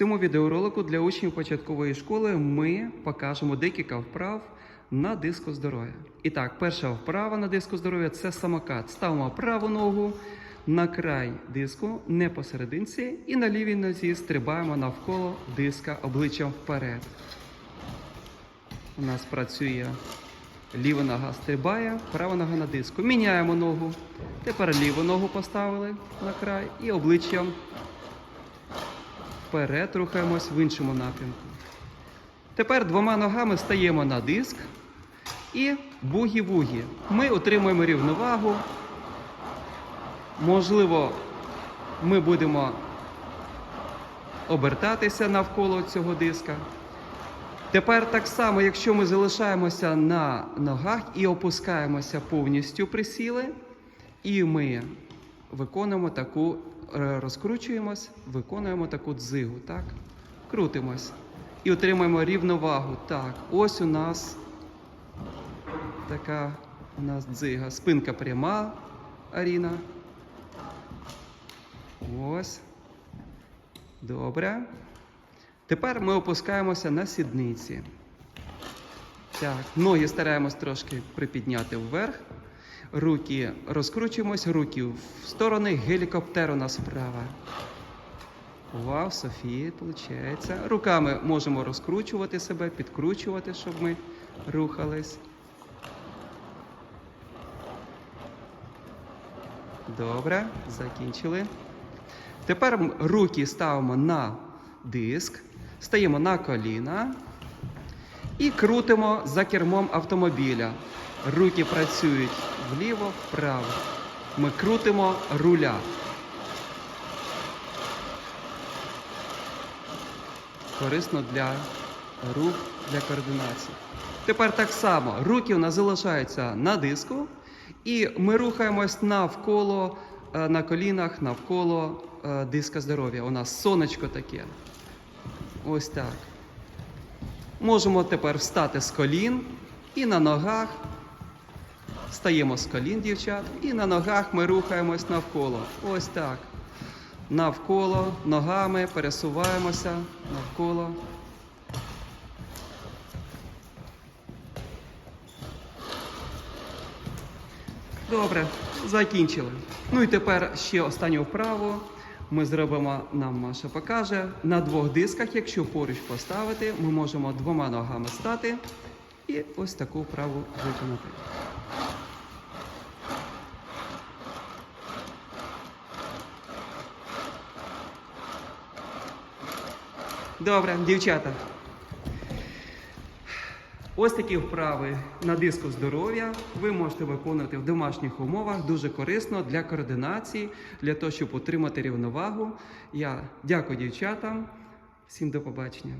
цьому відеоролику для учнів початкової школи ми покажемо декілька вправ на диску здоров'я. І так, перша вправа на диску здоров'я це самокат. Ставимо праву ногу на край диску, не посерединці, і на лівій нозі стрибаємо навколо диска обличчям вперед. У нас працює ліва нога стрибає, права нога на диску. Міняємо ногу. Тепер ліву ногу поставили на край і обличчям вперед рухаємось в іншому напрямку. Тепер двома ногами стаємо на диск і бугі-вугі. Ми отримуємо рівновагу. Можливо, ми будемо обертатися навколо цього диска. Тепер так само, якщо ми залишаємося на ногах і опускаємося повністю присіли, і ми виконуємо таку, розкручуємось, виконуємо таку дзигу, так? Крутимось. І отримаємо рівновагу. Так, ось у нас така у нас дзига. Спинка пряма, Аріна. Ось. Добре. Тепер ми опускаємося на сідниці. Так, ноги стараємось трошки припідняти вверх. Руки розкручуємось, руки в сторони, гелікоптер у нас вправо. Вау, Софія, виходить. Руками можемо розкручувати себе, підкручувати, щоб ми рухались. Добре, закінчили. Тепер руки ставимо на диск, стаємо на коліна і крутимо за кермом автомобіля. Руки працюють вліво, вправо. Ми крутимо руля. Корисно для рук, для координації. Тепер так само руки у нас залишаються на диску, і ми рухаємось навколо е, на колінах, навколо е, диска здоров'я. У нас сонечко таке. Ось так. Можемо тепер встати з колін і на ногах. Стаємо з колін, дівчат, і на ногах ми рухаємось навколо. Ось так. Навколо ногами пересуваємося навколо. Добре, закінчили. Ну і тепер ще останню вправу. Ми зробимо, нам Маша покаже. На двох дисках, якщо поруч поставити, ми можемо двома ногами стати і ось таку вправу виконати. Добре, дівчата. Ось такі вправи на диску здоров'я ви можете виконувати в домашніх умовах. Дуже корисно для координації, для того, щоб отримати рівновагу. Я дякую дівчатам. Всім до побачення.